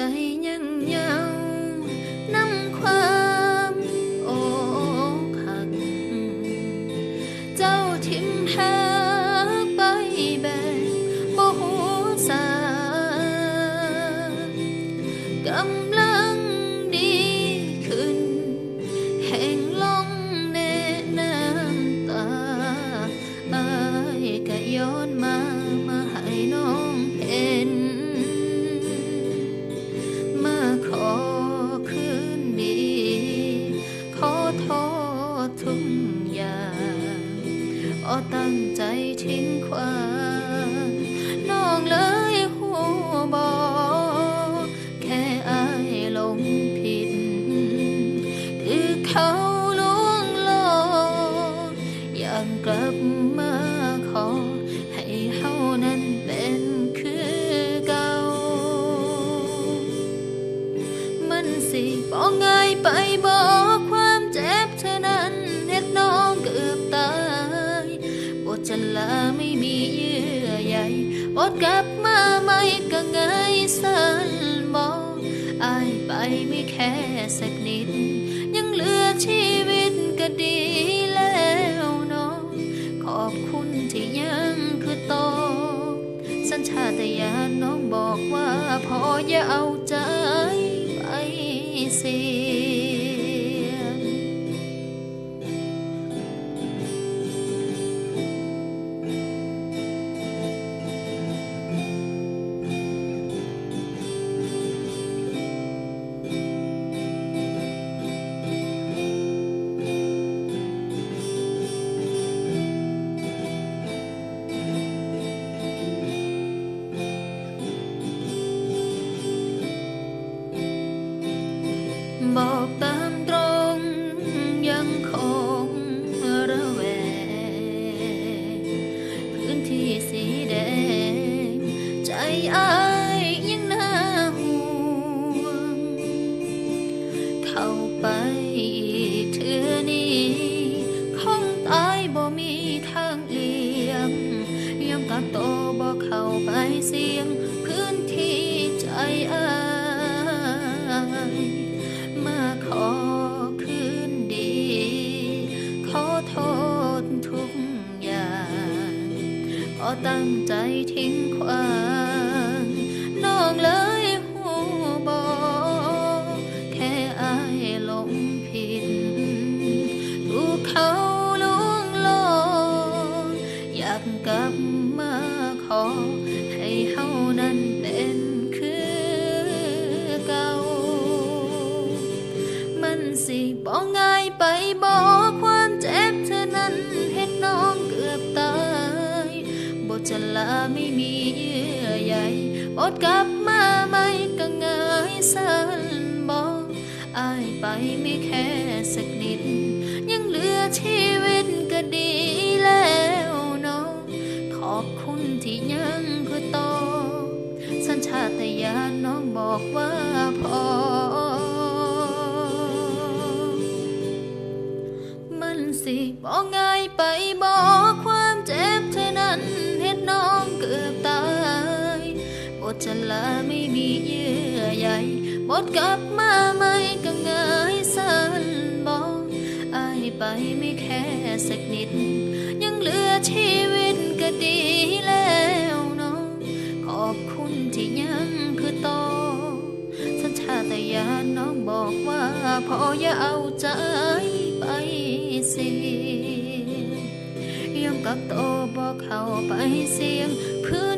ใจยังเหงานำความอ ใจทิ้งความน้องเลยหัวบอแค่อายหลงผิดถือเขา อดกลับมาไม่ก็ง่ายสันบอกอายไปไม่แค่สักนิด ยังเหลือชีวิตก็ดีแล้วน้อง ขอบคุณที่ยังคือโต สัญชาตญาณน้องบอกว่าพออย่าเอาใจ โตบ่เข้าไปเสียงพื้นที่ใจอายมาขอคืนดี ขอโทษทุกอย่างพอตั้งใจทิ้งความน้องเลยหูบอกแค่อายหลงผิดถูกเขาลวงโลอกอยากกลับ ไปบอกความเจ็บเธอนั้นเฮ็ดน้องเกือบตายบทจะลาไม่มีเยื่อใยบทกลับมาไม่ก็ง่ายสันบอกอายไปไม่แค่สักนิด ยังเหลือชีวิตก็ดีแล้วเนาะขอบคุณที่ยังคือโตสัญชาตญาณน้องบอกว่าพอ บอกง่ายไปบอกความเจ็บเธอนั้นเฮ็ดน้องเกือบตายบทจะลาไม่มีเยื่อใยบทกลับมาไม่ก็ง่ายสันบอกอายไปไม่แค่สักนิด ยังเหลือชีวิตก็ดีแล้วเนาะขอบคุณที่ยังคือโตสัญชาตญาณน้องบอกว่าพออย่าเอาใจ ยยอมกักโตบอกเข้าไปเสียงพื้นที่ใจอ